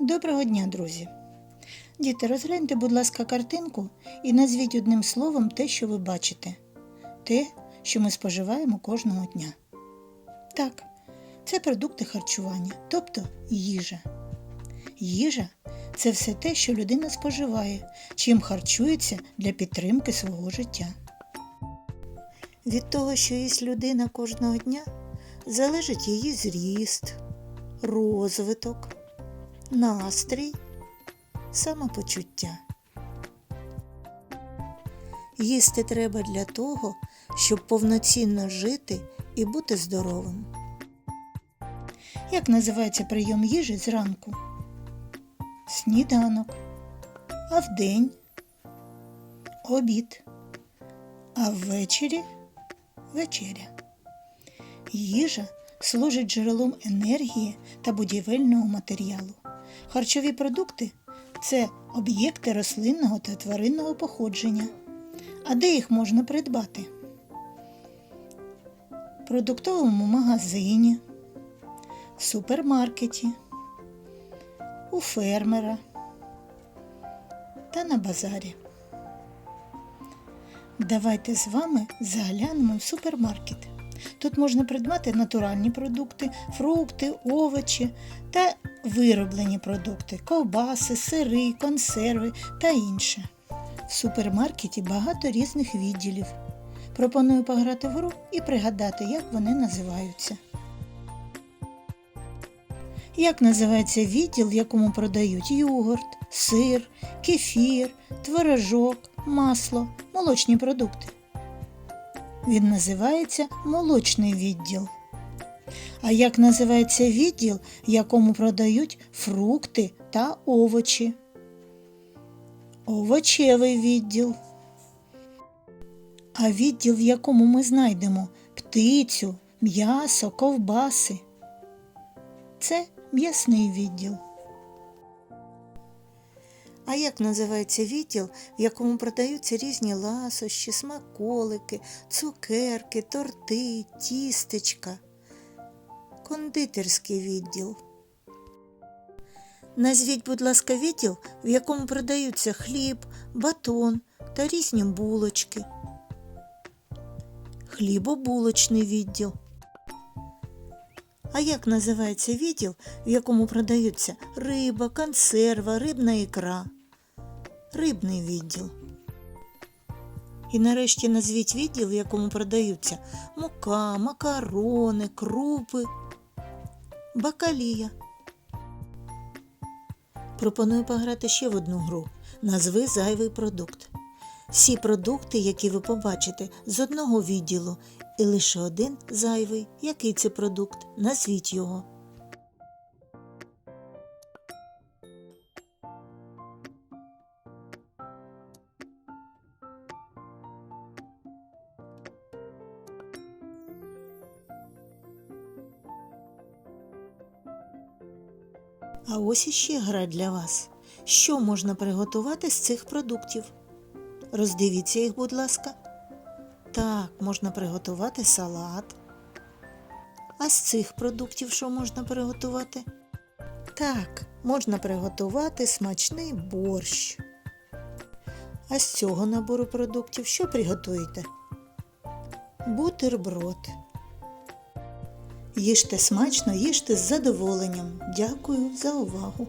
Доброго дня, друзі! Діти, розгляньте, будь ласка, картинку і назвіть одним словом те, що ви бачите, те, що ми споживаємо кожного дня. Так, це продукти харчування, тобто їжа. Їжа це все те, що людина споживає, чим харчується для підтримки свого життя. Від того, що їсть людина кожного дня, залежить її зріст, розвиток, настрій, самопочуття. Їсти треба для того, щоб повноцінно жити і бути здоровим. Як називається прийом їжі зранку? Сніданок, а вдень обід, а ввечері вечеря. Їжа служить джерелом енергії та будівельного матеріалу. Харчові продукти це об'єкти рослинного та тваринного походження. А де їх можна придбати? В продуктовому магазині, в супермаркеті, у фермера та на базарі. Давайте з вами заглянемо в супермаркет. Тут можна придбати натуральні продукти, фрукти, овочі та вироблені продукти, ковбаси, сири, консерви та інше. В супермаркеті багато різних відділів. Пропоную пограти в гру і пригадати, як вони називаються. Як називається відділ, в якому продають йогурт, сир, кефір, творожок, масло, молочні продукти? Він називається молочний відділ. А як називається відділ, якому продають фрукти та овочі? Овочевий відділ. А відділ, в якому ми знайдемо птицю, м'ясо, ковбаси. Це м'ясний відділ. Як називається відділ, в якому продаються різні ласощі, смаколики, цукерки, торти, тістечка? Кондитерський відділ. Назвіть, будь ласка, відділ, в якому продаються хліб, батон та різні булочки. Хлібобулочний відділ. А як називається відділ, в якому продаються риба, консерва, рибна ікра? Рибний відділ. І нарешті назвіть відділ, в якому продаються мука, макарони, крупи, бакалія. Пропоную пограти ще в одну гру. Назви зайвий продукт. Всі продукти, які ви побачите, з одного відділу, і лише один зайвий. Який це продукт? Назвіть його. А ось іще гра для вас. Що можна приготувати з цих продуктів? Роздивіться їх, будь ласка. Так, можна приготувати салат. А з цих продуктів що можна приготувати? Так, можна приготувати смачний борщ. А з цього набору продуктів що приготуєте? Бутерброд. Їжте смачно, їжте з задоволенням. Дякую за увагу.